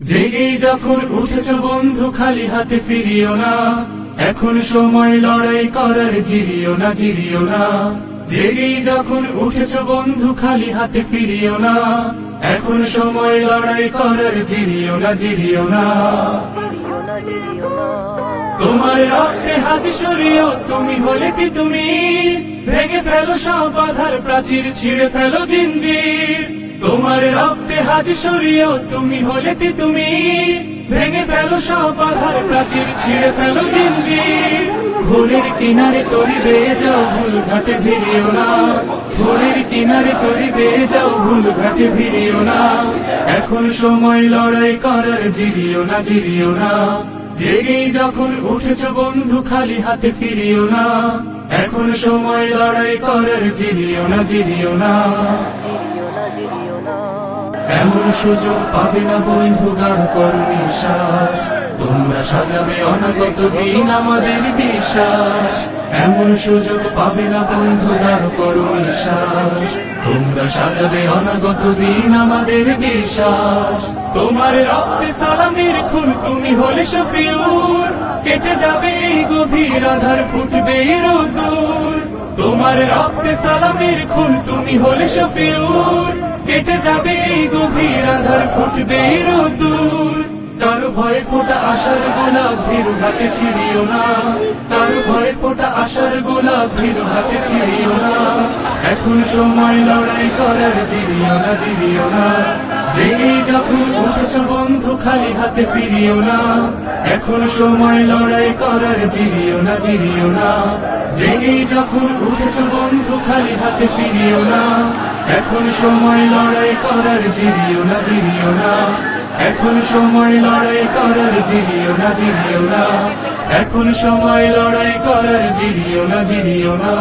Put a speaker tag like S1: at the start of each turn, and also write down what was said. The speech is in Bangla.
S1: জেগেই যখন উঠেছ বন্ধু, খালি হাতে ফিরিও না। এখন সময় লড়াই করার জিরিও না জিরিও না। জেগেই যখন উঠেছ বন্ধু, খালি হাতে ফিরিও না। এখন সময় লড়াই করার জিরিও না জিরিও না। তোমার রক্তে হাজি সরিও তুমি হলে কি তুমি? ভেঙে ফেলো সব বাধার প্রাচীর ছিঁড়ে ফেলো জিঞ্জির তোমার রক্তে হাজি সরিও তুমি হলে কি তুমি? ভেঙে ফেলো সব বাধার প্রাচীর ছিঁড়ে ফেলো জিঞ্জির ভোরের কিনারে তরি বেয়ে যাও, ভুল ঘাটে ভিড়িও না। ভোরের কিনারে তরি বেয়ে যাও, ভুল ঘাটে ভিড়িও না। এখন সময় লড়াই করার, জিরিও না জিরিও না। জেগেই যখন উঠেছ বন্ধু, খালি হাতে ফিরিও না। এখন সময় লড়াই করার জিরিও না জিরিও না। এমন সুযোগ পাবে না বন্ধু, গাঢ় কর নিঃশ্বাস। তোমরা সাজাবে অনাগত দিন আমাদের বিশ্বাস। এমন সুযোগ পাবে না বন্ধু গাঢ় কর নিঃশ্বাস। তোমরা সাজাবে অনাগত দিন আমাদের বিশ্বাস। তোমার রক্তে সালামের খুন তুমি হলে শফিউর। কেটে যাবে এই গভীর আধার, ফুটবে রোদুর তোমার রক্তে সালামের খুন তুমি হলে শফিউর। কেটে যাবে এই গভীর আধার, ফুটবে রোদুর কারও ভয়ে ফোটা আশার গোলাপ ভীরু হাতে ছিড়িও না। তার ভয়ে ফোটা আশার গোলাপ ভীরু হাতে ছিড়িও না। এখন সময় লড়াই করার, জিরিও না জিরিও না। জেগে যখন উঠেছ বন্ধু, খালি হাতে ফিরিও না। এখন সময় লড়াই করার, জিরিও না জিরিও না। জেগে যখন উঠেছ বন্ধু, খালি হাতে ফিরিও না। এখন সময় লড়াই করার, জিরিও না জিরিও না। এখন সময় লড়াই করার জিরিও না জিরিও না। এখন সময় লড়াই করার জিরিও না, জিনিও না।